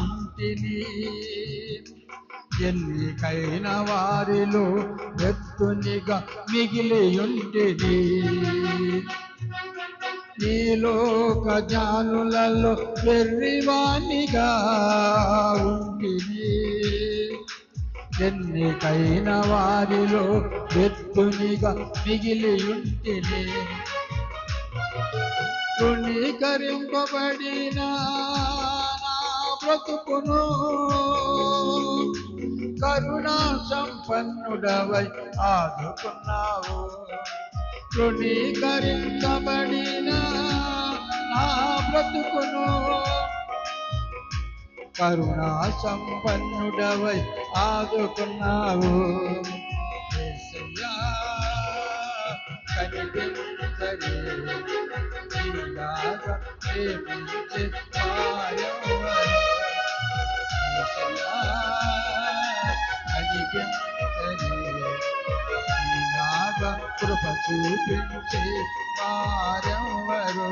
ఉంటిని. ఎన్నికైన వారిలో ఎత్తునిగా మిగిలి ఉంటిని ఈ జానులలో వెర్రివాణిగా ఉంటిని. ఎన్నికైన వారిలో ఎత్తునిగా మిగిలి ఉంటిని తృణీకరింపబడిన నా బ్రతుకును. కరుణా సంపన్నుడవై ఆదుకున్నావు. తృణీకరించబడిన నా బ్రతుకును. కరుణా సంపన్నుడవై ఆదుకున్నావు. యేసయ్యా, కనిపించరే నీలాగా ప్రేమించే వారెవరు? యేసయ్యా, కనిపించరే నీలాగా కృప చూపించే వారెవరు